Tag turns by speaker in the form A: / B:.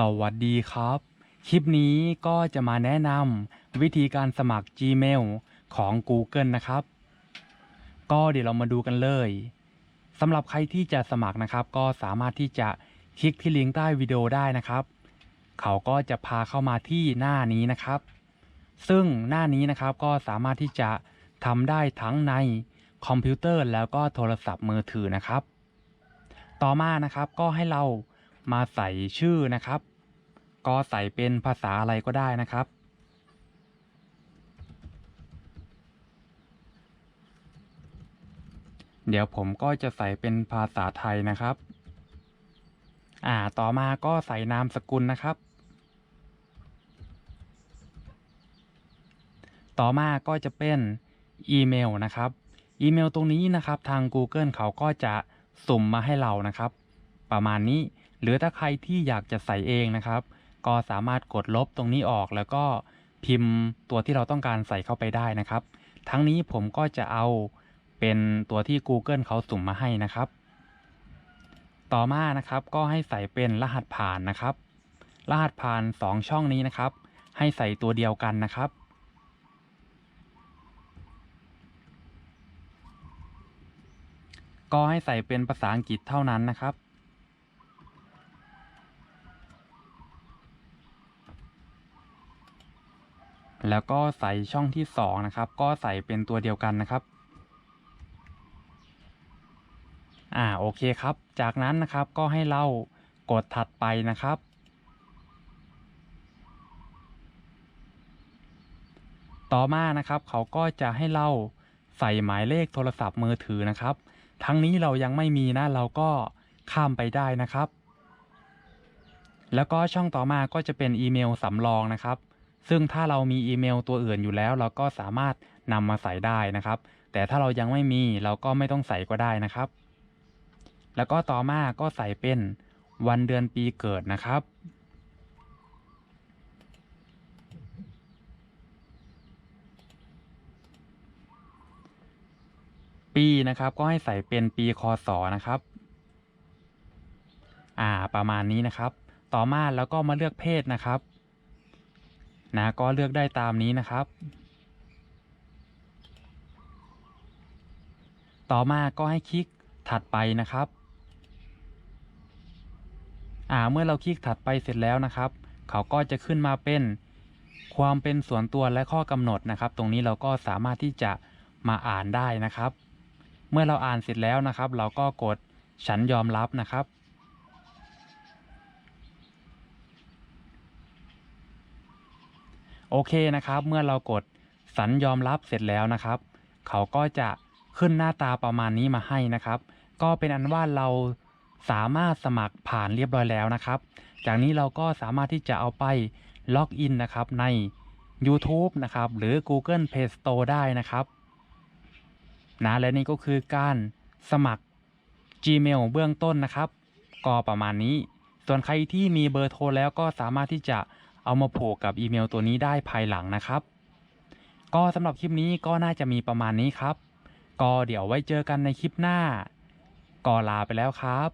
A: สวัสดีครับ คลิปนี้ก็จะมาแนะนำวิธีการสมัคร Gmail ของ Google นะครับ ก็เดี๋ยวเรามาดูกันเลยสำหรับใครที่จะสมัครนะครับ ก็สามารถที่จะคลิกที่ลิงก์ใต้วิดีโอได้นะครับ เขาก็จะพาเข้ามาที่หน้านี้นะครับ ซึ่งหน้านี้นะครับก็สามารถที่จะทำได้ทั้งในคอมพิวเตอร์แล้วก็โทรศัพท์มือถือนะครับ ต่อมานะครับก็ให้เรา มาใส่ชื่อนะครับ ก็ใส่เป็นภาษาอะไรก็ได้นะครับ เดี๋ยวผมก็จะใส่เป็นภาษาไทยนะครับ อ่า ต่อมาก็ใส่นามสกุลนะครับ ต่อมาก็จะเป็นอีเมลนะครับ อีเมลตรงนี้นะครับทาง Google เขาก็จะสุ่มมาให้เรานะครับ ประมาณนี้ หรือถ้าใครที่อยากจะใส่เองนะครับ ก็สามารถกดลบตรงนี้ออกแล้วก็พิมพ์ตัวที่เราต้องการใส่เข้าไปได้นะครับ ทั้งนี้ผมก็จะเอาเป็นตัวที่ Google เขาสุ่มมาให้นะครับ ต่อมานะครับก็ให้ใส่เป็นรหัสผ่านนะครับ รหัสผ่าน 2 ช่องนี้นะครับ ให้ใส่ตัวเดียวกันนะครับก็ให้ใส่เป็นภาษาอังกฤษเท่านั้นนะครับ แล้วก็ใส่ช่องที่2นะครับ ก็ใส่เป็นตัวเดียวกันนะครับ อ่าโอเคครับ จากนั้นนะครับก็ให้เรากดถัดไปนะครับ ต่อมานะครับเขาก็จะให้เราใส่หมายเลขโทรศัพท์มือถือนะครับ ทั้งนี้เรายังไม่มีนะเราก็ข้ามไปได้นะครับ แล้วก็ช่องต่อมาก็จะเป็นอีเมลสำรองนะครับ ซึ่งถ้าเรามีอีเมลตัวอื่นอยู่แล้ว เราก็สามารถนำมาใส่ได้นะครับ แต่ถ้าเรายังไม่มีเราก็ไม่ต้องใส่ก็ได้นะครับ แล้วก็ต่อมาก็ใส่เป็นวันเดือนปีเกิดนะครับ ปีนะครับก็ให้ใส่เป็นปีคศนะครับ อ่าประมาณนี้นะครับ ต่อมาแล้วก็มาเลือกเพศนะครับ นะก็เลือกได้ตามนี้นะครับ ต่อมาก็ให้คลิกถัดไปนะครับอ่าเมื่อเราคลิกถัดไปเสร็จแล้วนะครับ เขาก็จะขึ้นมาเป็นความเป็นส่วนตัวและข้อกำหนดนะครับ ตรงนี้เราก็สามารถที่จะมาอ่านได้นะครับ เมื่อเราอ่านเสร็จแล้วนะครับ เราก็กดฉันยอมรับนะครับ โอเคนะครับ เมื่อเรากดสัญยอมรับเสร็จแล้วนะครับ เขาก็จะขึ้นหน้าตาประมาณนี้มาให้นะครับ ก็เป็นอันว่าเราสามารถสมัครผ่านเรียบร้อยแล้วนะครับ จากนี้เราก็สามารถที่จะเอาไปล็อกอินนะครับใน YouTube นะครับ หรือ Google Play Store ได้นะครับนะและนี่ก็คือการสมัคร Gmail เบื้องต้นนะครับ ก็ประมาณนี้ ส่วนใครที่มีเบอร์โทรแล้วก็สามารถที่จะ เอามาผูกกับอีเมลตัวนี้ได้ภายหลังนะครับ ก็สำหรับคลิปนี้ก็น่าจะมีประมาณนี้ครับ ก็เดี๋ยวไว้เจอกันในคลิปหน้า ก็ลาไปแล้วครับ